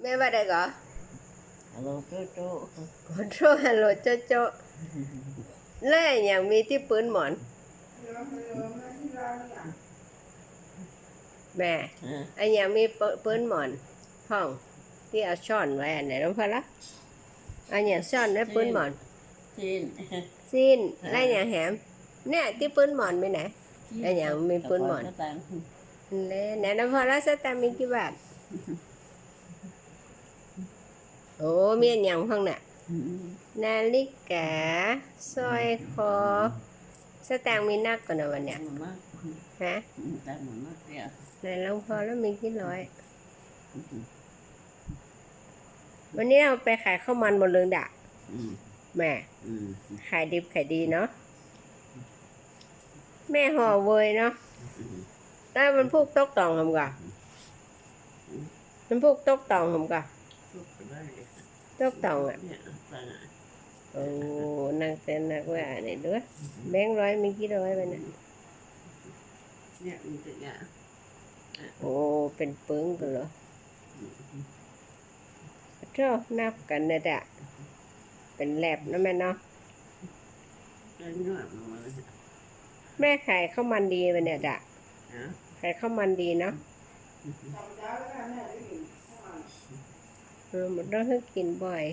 แม่ว่าได้ก่อฮัลโหลโจโจขอโทษฮัลโหลโจโจแล้วอย่างมีที่ปืนหมอน แม่ฮะอันอย่างมีปืนหมอนห้องที่เอาซ่อนไว้อันไหนน้องพะละอันอย่างซ่อนไว้ปืนหมอนจีนสิ้นแล้วอย่างแหมเนี่ยที่ปืนหมอนไปไหนไอ้อย่างมีปืนหมอนกระเป๋าสตางค์เลยไหนน้องพะละสตางค์มีกี่บาท โอ้มีอันอย่างห้องน่ะอืมนาฬิกาสร้อยคอ สตางค์มีนักกว่านะวันเนี้ยตังค์มันมากฮะอืมตังค์มันมากเนี่ยไหนลองพอแล้วมีกี่ร้อย วันนี้เราไปขายข้าวมันบนเรืองดะอืมแม่อืมขายดิบขายดีเนาะแม่ห่อเวยเนาะอืมแล้วมันพูกตกตองผมก่อนมันพูกตกตองผมก่อ นทุกคนได้เลยตกตองอะเนี่ยตังค์อะโอ้นั่งเต้นนักว่าเนี่ยด้วยแบงค์ร้อยมีกี่ร้อยไปเนี่ยเนี่ยมันจะเนี่ยโอ้เป็นปึ้งกันเหรอเจ้านับกันนะจ๊ะเป็นแลบนะแม่เนาะแกงนวดมาเลยแม่ขายข้าวมันดีไปเนี่ยจ๊ะฮะขายข้าวมันดีเนาะ เราหมดเราให้กินบ่อย